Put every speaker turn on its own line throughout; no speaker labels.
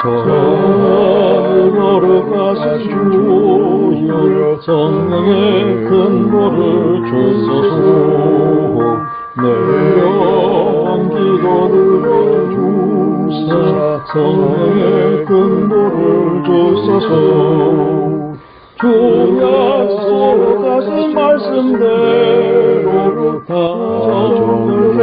저 걸어가신 주여 성령의 큰 벌을 주소서. 내 영원 기도 들어주사. 성령의 큰 벌을 주소서. 주 약속하신 말씀대로 가족을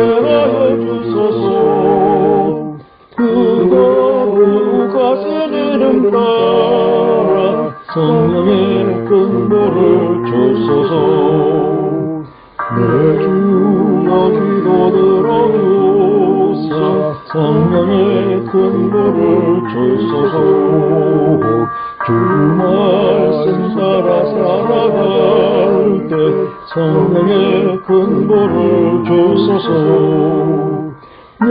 근보를 주소서. 내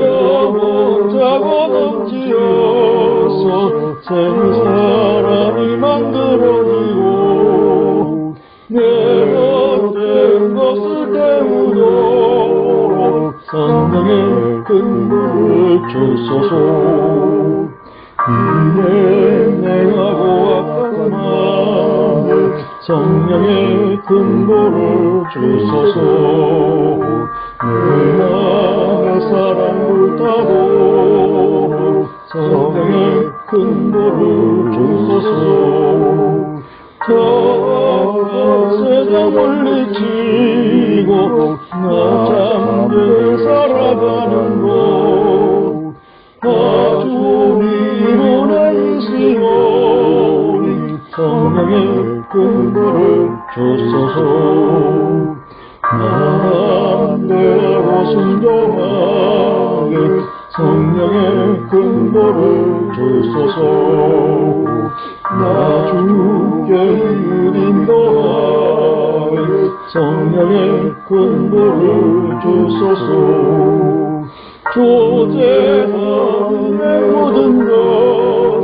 영혼 작업 지어서 새 사람이 만들어지고 내 어떤 것을 태우도록 성령의 근본을 주소서. 이내 내하고 아픈 마음을 성령의 근본을 주소서. 내 마음의 사랑 불타고 성령의 근본을 주소서. 저 세상 물리치고 나 잠들 살아가는 곳 아주 미련의 이시오니 성령의 근본을 주소서. 나대하고 순종하게 성령의 근본을 주소서. 나 주께 인도하게 성령의 근본을 주소서. 조제하는 모든 것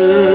Jesus.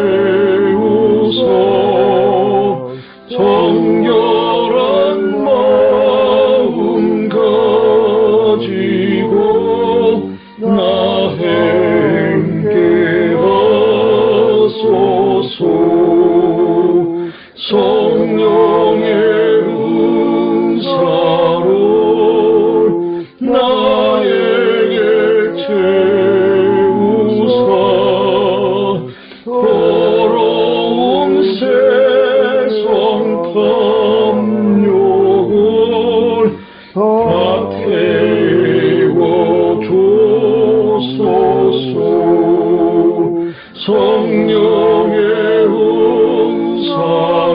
성령의 은사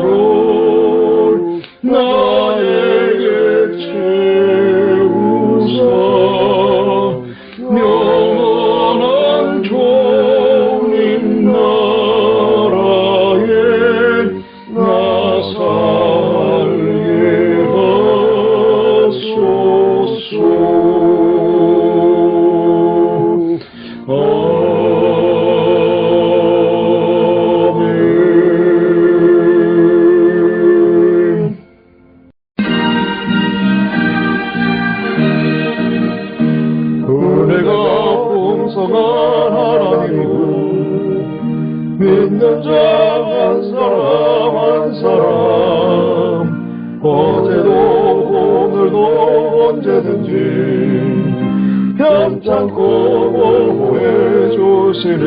믿는 자 한 사람 한 사람. 어제도 오늘도 언제든지 편찮고 보호해 주시네.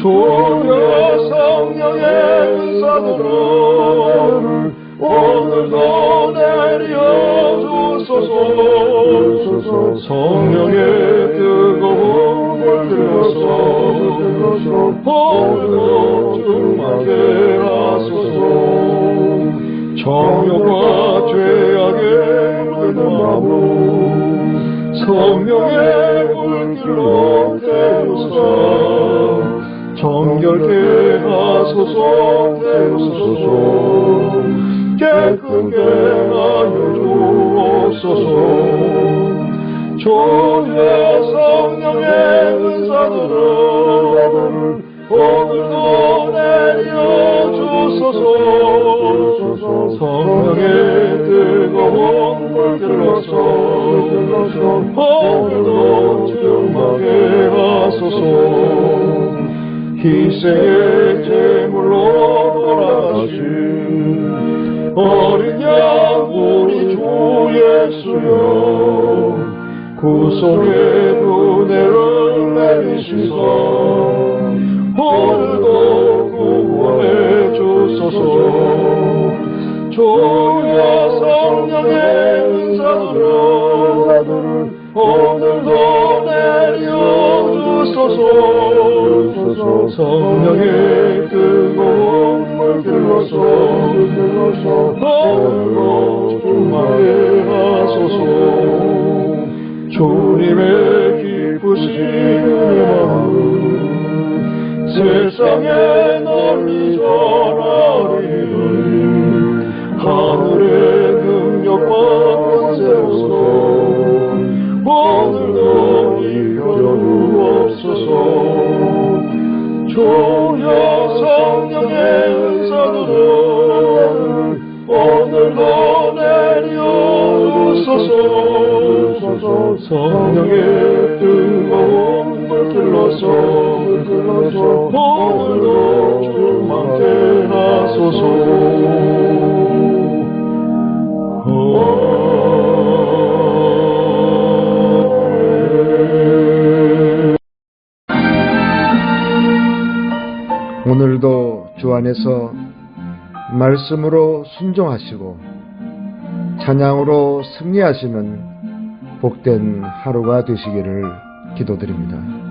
주여 성령의 은사들을 오늘도 내려 성령의 뜨거운 물 들어서. 오늘도 충만케 하소서. 정욕과 물든 마음 성령의 물길로 태우사 정결케 하소서 태우소서. 깨끗게 하여 주옵소서. 주의 성령의 희생의 제물로 돌아가신 어린 양 우리 주 예수여 구속의 은혜를 내리시사 오늘도 구원해 주소서. 주여 성령의 은사들을 오늘도 내려주소서 성령의 뜨거운 물 들러서 오늘도 충만케 하소서. 주님의 기쁘신 마음 세상에 주여 성령의 은사들을 오늘도 내려주소서. 성령의 뜨거운 물 들러서 오늘도 충만케 하소서
오늘도 주 안에서 말씀으로 순종하시고 찬양으로 승리하시는 복된 하루가 되시기를 기도드립니다.